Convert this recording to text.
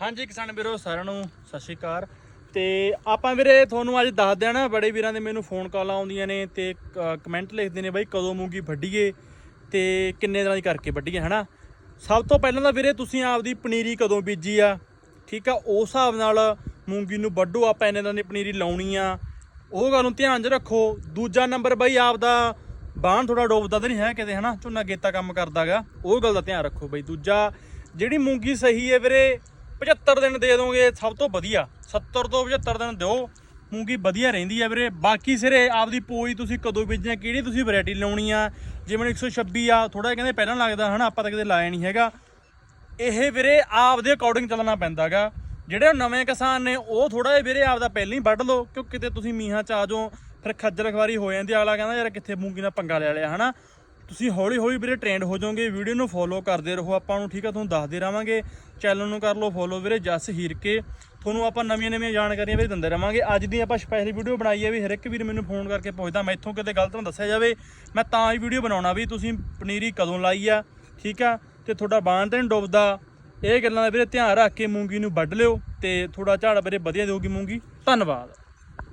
ਹਾਂਜੀ ਕਿਸਾਨ ਵੀਰੋ, ਸਾਰਿਆਂ ਨੂੰ ਸਤਿ ਸ਼੍ਰੀ ਅਕਾਲ। ਤੇ ਆਪਾਂ ਵੀਰੇ ਤੁਹਾਨੂੰ ਅੱਜ ਦੱਸ ਦੇਣਾ ਬੜੇ ਵੀਰਾਂ ਦੇ ਮੈਨੂੰ ਫੋਨ ਕਾਲ ਆਉਂਦੀਆਂ ਨੇ ਤੇ ਕਮੈਂਟ ਲਿਖਦੇ ਨੇ ਬਾਈ ਕਦੋਂ ਮੂੰਗੀ ਵੱਢੀਏ ਤੇ ਕਿੰਨੇ ਦਿਨਾਂ ਦੀ ਕਰਕੇ ਵੱਢੀਏ, ਹਨਾ? ਸਭ ਤੋਂ ਪਹਿਲਾਂ ਤਾਂ ਵੀਰੇ ਤੁਸੀਂ ਆਪਦੀ ਪਨੀਰੀ ਕਦੋਂ ਬੀਜੀ ਆ? ਠੀਕ ਆ, ਉਸ ਹਿਸਾਬ ਨਾਲ ਮੂੰਗੀ ਨੂੰ ਵੱਢੋ, ਆਪਾਂ ਇੰਨੇ ਦਿਨਾਂ ਦੀ ਪਨੀਰੀ ਲਾਉਣੀ ਆ। ਉਹ ਗੱਲ ਨੂੰ ਧਿਆਨ 'ਚ ਰੱਖੋ। ਦੂਜਾ ਨੰਬਰ ਬਾਈ ਆਪਦਾ ਬਾਣ ਥੋੜਾ ਡੋਬਦਾ ਤਾਂ ਨਹੀਂ ਹੈ ਕਿਤੇ, ਹਨਾ? ਝੋਨਾ ਗੇਤਾ ਕੰਮ ਕਰਦਾਗਾ। ਉਹ ਗੱਲ ਦਾ ਧਿਆਨ ਰੱਖੋ ਬਈ। ਦੂਜਾ, ਜਿਹੜੀ ਮੂੰਗੀ ਸਹੀ ਹੈ ਵੀਰੇ 75 ਦਿਨ ਦੇ ਦੋਗੇ, ਸਭ ਤੋਂ ਵਧੀਆ। 70 ਤੋਂ 75 ਦਿਨ ਦਿਓ। ਮੂੰਗੀ ਵਧੀਆ ਰਹਿੰਦੀ ਆ ਵੀਰੇ। ਬਾਕੀ ਸਿਰੇ, ਆਪਦੀ ਪੋਈ ਤੁਸੀਂ ਕਦੋਂ ਬੀਜਣਾ ਕਿਹੜੀ ਤੁਸੀਂ ਵੈਰਾਈਟੀ ਲਾਉਣੀ ਆ? ਜਿਵੇਂ 126 ਆ ਥੋੜਾ ਕਹਿੰਦੇ ਪਹਿਲਾਂ ਲੱਗਦਾ ਹਨਾ, ਆਪਾਂ ਤਾਂ ਕਦੇ ਲਾਇਆ ਨਹੀਂ ਹੈਗਾ। ਇਹ ਵੀਰੇ ਆਪਦੇ ਅਕੋਰਡਿੰਗ ਚੱਲਣਾ ਪੈਂਦਾਗਾ। ਜਿਹੜੇ ਨਵੇਂ ਕਿਸਾਨ ਨੇ, ਉਹ ਥੋੜਾ ਜਿਹਾ ਵੀਰੇ ਆਪਦਾ ਪਹਿਲਾਂ ਹੀ ਵੱਢ ਲਓ, ਕਿਉਂਕਿ ਕਿਤੇ ਤੁਸੀਂ ਮੀਂਹਾਂ ਚ ਆ ਜਾਓ, ਫਿਰ ਖੱਜਲ ਖਵਾਰੀ ਹੋ ਜਾਂਦੀ ਅਗਲਾ ਕਹਿੰਦਾ ਯਾਰ ਕਿੱਥੇ ਮੂੰਗੀ ਦਾ ਪੰਗਾ ਲੈ ਲਿਆ, ਹਨਾ? ਤੁਸੀਂ ਹੌਲੀ ਹੌਲੀ ਵੀਰੇ ਟ੍ਰੈਂਡ ਹੋ ਜਾਓਗੇ, ਵੀਡੀਓ ਨੂੰ ਫੋਲੋ ਕਰਦੇ ਰਹੋ, ਆਪਾਂ ਨੂੰ ਠੀਕ ਆ, ਤੁਹਾਨੂੰ ਦੱਸਦੇ ਰਵਾਂਗੇ। ਚੈਨਲ ਨੂੰ ਕਰ ਲਓ ਫੋਲੋ ਵੀਰੇ, ਜਸ ਹੀਰ ਕੇ ਤੁਹਾਨੂੰ ਆਪਾਂ ਨਵੀਆਂ ਨਵੀਆਂ ਜਾਣਕਾਰੀਆਂ ਵੀਰੇ ਦਿੰਦੇ ਰਵਾਂਗੇ। ਅੱਜ ਦੀ ਆਪਾਂ ਸਪੈਸ਼ਲ ਵੀਡੀਓ ਬਣਾਈ ਹੈ ਵੀ ਹਰ ਇੱਕ ਵੀਰ ਮੈਨੂੰ ਫੋਨ ਕਰਕੇ ਪੁੱਛਦਾ ਮੈਥੋਂ ਕਿਤੇ ਗਲਤ ਨਾ ਦੱਸਿਆ ਜਾਵੇ। ਮੈਂ ਤਾਂ ਹੀ ਵੀਡੀਓ ਬਣਾਉਣਾ ਵੀ ਤੁਸੀਂ ਪਨੀਰੀ ਕਦੋਂ ਲਾਈ ਆ, ਠੀਕ ਆ? ਤੇ ਤੁਹਾਡਾ ਬਾਣ ਤਾਂ ਨਹੀਂ ਡੁੱਬਦਾ। ਇਹ ਗੱਲਾਂ ਦਾ ਵੀਰੇ ਧਿਆਨ ਰੱਖ ਕੇ ਮੂੰਗੀ ਨੂੰ ਵੱਢ ਲਿਓ ਤੇ ਥੋੜਾ ਝਾੜ ਵੀਰੇ ਵਧੀਆ ਦੇਊਗੀ ਮੂੰਗੀ। ਧੰਨਵਾਦ।